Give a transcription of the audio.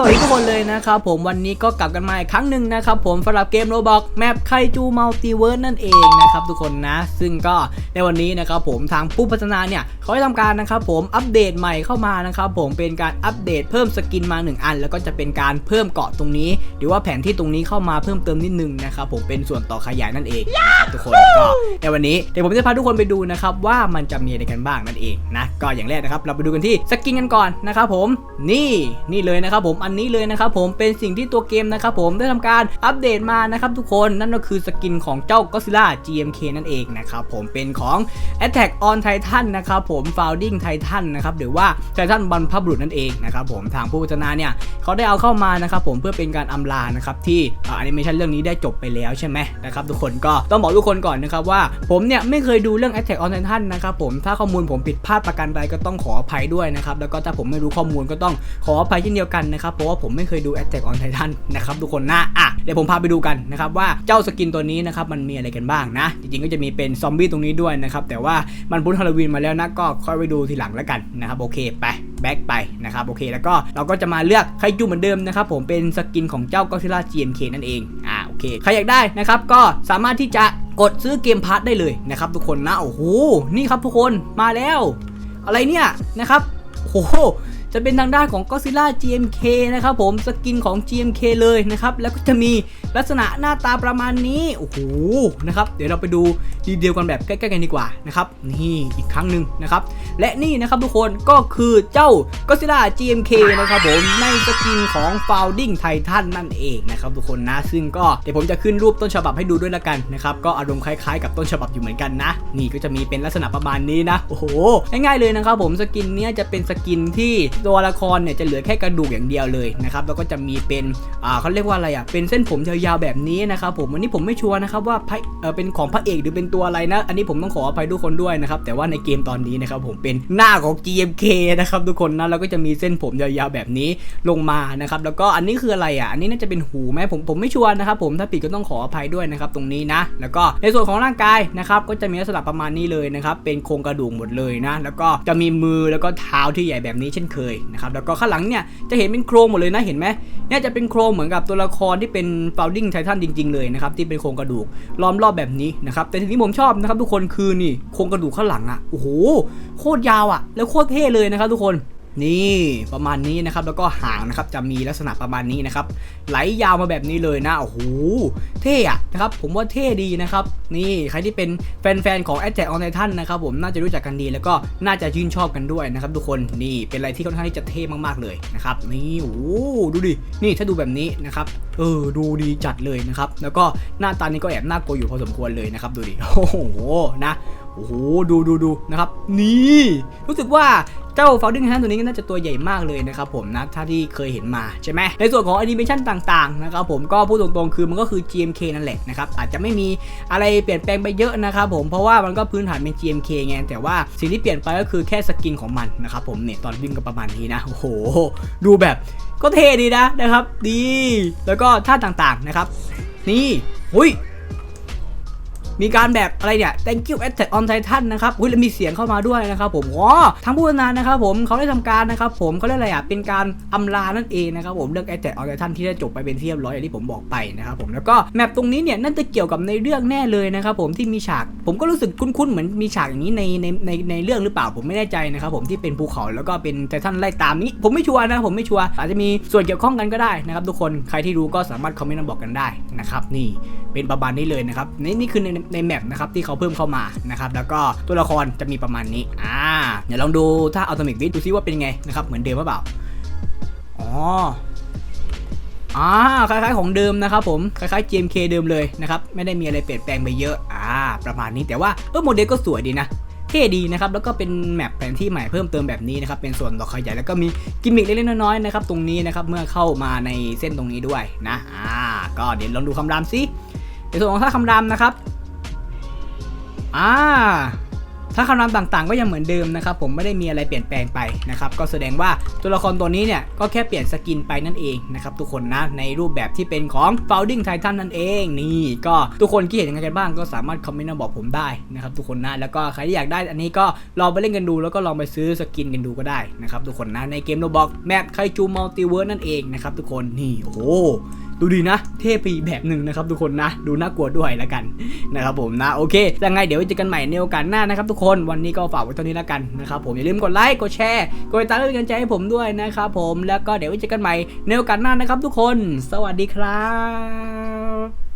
สวัสดีทุกคนเลยนะครับผมวันนี้ก็กลับกันมาอีกครั้งหนึ่งนะครับผมสำหรับเกมโรบอกแมปไคจูมัลติเวิร์สนั่นเองนะครับทุกคนนะ ซึ่งก็ในวันนี้นะครับผมทางผู้พัฒนาเนี่ยเขาได้ทำการนะครับผมอัปเดตใหม่เข้ามานะครับผมเป็นการอัปเดตเพิ่มสกินมา 1 อัน แล้วก็จะเป็นการเพิ่มเกาะตรงนี้ หรือว่าแผนที่ตรงนี้เข้ามาเพิ่มเติมนิดนึงนะครับผมเป็นส่วนต่อขยายนั่นเองนะครับทุกคนก็ในวันนี้เดี๋ยวผมจะพาทุกคนไปดูนะครับว่ามันจะมีอะไรกันบ้างนั่นเองนะก็อย่างแรกนะครับเราไปดูกันที่สกินกันก่อนนะครับผมนี่นี่เลยนะครับผมอันนี้เลยนะครับผมเป็นสิ่งที่ตัวเกมนะครับผมได้ทำการอัปเดตมานะครับทุกคนนั่นก็คือสกินของเจ้า Godzilla GMK นั่นเองนะครับผมเป็นของ Attack on Titan นะครับผม Founding Titan นะครับหรือว่า Titan บรรพบุรุษนั่นเองนะครับผมทางผู้พัฒนาเนี่ยเขาได้เอาเข้ามานะครับผมเพื่อเป็นการอำลานะครับที่แอนิเมชันเรื่องนี้ได้จบไปแล้วใช่ไหมนะครับทุกคนก็ต้องบอกทุกคนก่อนนะครับว่าผมเนี่ยไม่เคยดูเรื่อง Attack on Titan นะครับผมถ้าข้อมูลผมผิดพลาดประการใดก็ต้องขออภัยด้วยนะครับแล้วก็ถ้าผมไม่รู้ข้อมูลก็ต้องขออภัยเช่นเดียวกันนะครับเพราะว่าผมไม่เคยดู Attack on Titan นะครับทุกคนนะอะเดี๋ยวผมพาไปดูกันนะครับว่าเจ้าสกินตัวนี้นะครับมันมีอะไรกันบ้างนะ จริงๆก็จะมีเป็นซอมบี้ตรงนี้ด้วยนะครับแต่ว่ามันพ้นฮาโลวีนมาแล้วนะก็ค่อยไปดูทีหลังแล้วกันนะครับโอเคไปแบ็กไปนะครับโอเคแล้วก็เราก็จะมาเลือกไคจูเหมือนเดิมนะครับผมเป็นสกินของเจ้าก็ซิล่า GMK นั่นเองอ่าโอเคใครอยากได้นะครับก็สามารถที่จะกดซื้อเกมพาร์ทได้เลยนะครับทุกคนนะโอ้โหนี่ครับทุกคนมาแล้ว อะไรเนี่ยนะครับโอ้โห จะเป็นทางด้านของ Godzilla GMK นะครับผมสกินของ GMK เลยนะครับแล้วก็จะมีลักษณะหน้าตาประมาณนี้โอ้โหนะครับเดี๋ยวเราไปดูดีเดียวกันแบบใกล้ๆกันดีกว่านะครับนี่อีกครั้งหนึ่งนะครับและนี่นะครับทุกคนก็คือเจ้า Godzilla GMK นะครับผมในสกินของ Founding Titan นั่นเองนะครับทุกคนนะซึ่งก็เดี๋ยวผมจะขึ้นรูปต้นฉบับให้ดูด้วยละกันนะครับก็อารมณ์คล้ายๆ กับต้นฉบับอยู่เหมือนกันนะ นี่ก็จะมีเป็นลักษณะประมาณนี้นะโอ้โหง่ายๆเลยนะครับผมสกินเนี้ยจะเป็นสกินที่ตัวละครเนี่ยจะเหลือแค่กระดูกอย่างเดียวเลยนะครับแล้วก็จะมีเป็นอ่าเขาเรียกว่าอะไรอะเป็นเส้นผมยาวๆแบบนี้นะครับผมอันนี้ผมไม่ชัวร์นะครับว่าพระเออเป็นของพระเอกหรือเป็นตัวอะไรนะ อันนี้ผมต้องขออภัยทุกคนด้วยนะครับแต่ว่าในเกมตอนนี้นะครับผมเป็นหน้าของ GMK นะครับทุกคนนะแล้วก็จะมีเส้นผมยาวๆแบบนี้ลงมานะครับแล้วก็อันนี้คืออะไรอะอันนี้น่าจะเป็นหูไหมผมผมไม่ชัวร์นะครับผมถ้าผิดก็ต้องขออภัยด้วยนะครับตรงนี้นะ แล้วก็ในส่วนของร่างกายนะครับก็จะมีลักษณะประมาณนี้เลยนะครับเป็นโครงกระดูกหมดเลยนะแล้วก็จะมีมือแล้วก็เท้าที่ใหญ่แบบนี้เช่นเคยนะครับแล้วก็ข้างหลังเนี่ยจะเห็นเป็นโครงหมดเลยนะเห็นไหมเนี่ยจะเป็นโครงเหมือนกับตัวละครที่เป็น founding titan จริง ๆเลยนะครับที่เป็นโครงกระดูกล้อมรอบแบบนี้นะครับแต่ทีนี้ผมชอบนะครับทุกคนคือนี่โครงกระดูกข้างหลังอะโอ้โหโคตรยาวอะ แล้วโคตรเท่เลยนะครับทุกคนนี่ประมาณนี้นะครับแล้วก็หางนะครับจะมีลักษณะประมาณนี้นะครับไหลยาวมาแบบนี้เลยนะโอ้โหเท่อะ นะครับผมว่าเท่ดีนะครับนี่ใครที่เป็นแฟนๆของ Attack on Titan นะครับผมน่าจะรู้จักกันดีแล้วก็น่าจะชื่นชอบกันด้วยนะครับทุกคนนี่เป็นอะไรที่ค่อนข้างที่จะเท่มากๆเลยนะครับนี่โอ้ดูดินี่ถ้าดูแบบนี้นะครับเออดูดีจัดเลยนะครับแล้วก็หน้าตานี่ก็แอบน่ากลัวอยู่พอสมควรเลยนะครับดูดิโอ้โหนะโอ้โหดูดูดูนะครับนี่ รู้สึกว่า เจ้า Founding Titan ตัวนี้ก็น่าจะตัวใหญ่มากเลยนะครับผมนะถ้าที่เคยเห็นมาใช่ไหมในส่วนของแอนิเมชันต่างๆนะครับผมก็พูดตรงๆคือมันก็คือ GMK นั่นแหละนะครับอาจจะไม่มีอะไรเปลี่ยนแปลงไปเยอะนะครับผมเพราะว่ามันก็พื้นฐานเป็น GMK ไงแต่ว่าสิ่งที่เปลี่ยนไปก็คือแค่สกินของมันนะครับผมเนี่ยตอนวิ่งก็ประมาณนี้นะโอ้โห ดูแบบก็เท่ดีนะนะครับ ดี แล้วก็ท่าต่างๆนะครับ นี่หุย มีการแบบอะไรเนี่ย thank you attack on titan นะครับอุ้ยแล้วมีเสียงเข้ามาด้วยนะครับผมอ๋อทางผู้พนานนะครับผมเขาได้ทำการนะครับผมเขาเรียกอะไรอะเป็นการอำลานั่นเองนะครับผมเรื่อง attack on titan ที่ได้จบไปเป็นที่เรียบร้อยอย่างที่ผมบอกไปนะครับผมแล้วก็แมปตรงนี้เนี่ยน่าจะเกี่ยวกับในเรื่องแน่เลยนะครับผมที่มีฉาก ผมก็รู้สึกคุ้นๆเหมือนมีฉากอย่างนี้ในในในในเรื่องหรือเปล่าผมไม่แน่ใจนะครับผมที่เป็นภูเขาแล้วก็เป็นไททันไล่ตามนี้ ผมไม่ชัวร์นะผมไม่ชัวร์อาจจะมีส่วนเกี่ยวข้องกันก็ได้นะครับทุกคนใครที่รู้ก็สามารถคอมเมนต์มาบอกกันได้นะครับนี่เป็นประมาณนี้เลยนะครับนี่นี่คือในในแมปนะครับที่เขาเพิ่มเข้ามานะครับแล้วก็ตัวละครจะมีประมาณนี้อ่าเดี๋ยวลองดูถ้าอัลติเมทวิดูซิว่าเป็นไงนะครับเหมือนเดิมหรือเปล่าอ๋อ อ่าคล้ายๆของเดิมนะครับผมคล้ายๆ GMK เดิมเลยนะครับไม่ได้มีอะไรเปลี่ยนแปลงไปเยอะอ่าประมาณนี้แต่ว่าเออโมเดลก็สวยดีนะเท่ดีนะครับ แล้วก็เป็นแมปแผนที่ใหม่เพิ่มเติมแบบนี้นะครับ เป็นส่วนต่อขยายแล้วก็มีกิมมิคเล็กๆน้อยๆนะครับ ตรงนี้นะครับ เมื่อเข้ามาในเส้นตรงนี้ด้วยนะ อ่า ก็เดี๋ยวลองดูคำรามซิในส่วนของท่าคำรามนะครับ อ่า ถ้าคำนามต่างๆ ก็ยังเหมือนเดิมนะครับผมไม่ได้มีอะไรเปลี่ยนแปลงไปนะครับก็แสดงว่าตัวละครตัวนี้เนี่ยก็แค่เปลี่ยนสกินไปนั่นเองนะครับทุกคนนะในรูปแบบที่เป็นของ Founding Titan นั่นเองนี่ก็ทุกคนคิดเห็นยังไงกันบ้างก็สามารถคอมเมนต์มาบอกผมได้นะครับทุกคนนะแล้วก็ใครที่อยากได้อันนี้ก็ลองไปเล่นกันดู แล้วก็ลองไปซื้อสกินกันดูก็ได้นะครับทุกคนนะในเกมโรบอกแมปไคจูมัลติเวิร์นั่นเองนะครับทุกคนนี่โอ้ ดูดีนะ เทพอีแบบหนึ่งนะครับทุกคนนะ ดูน่ากลัวด้วยละกันนะครับผมนะโอเคยังไงเดี๋ยวเจอกันใหม่ในโอกาสหน้านะครับทุกคนวันนี้ก็ฝากไว้เท่านี้ละกันนะครับผมอย่าลืมกดไลค์กดแชร์กดติดตามเป็นกำลังใจให้ผมด้วยนะครับผมแล้วก็เดี๋ยวเจอกันใหม่ในโอกาสหน้านะครับทุกคน สวัสดีครับ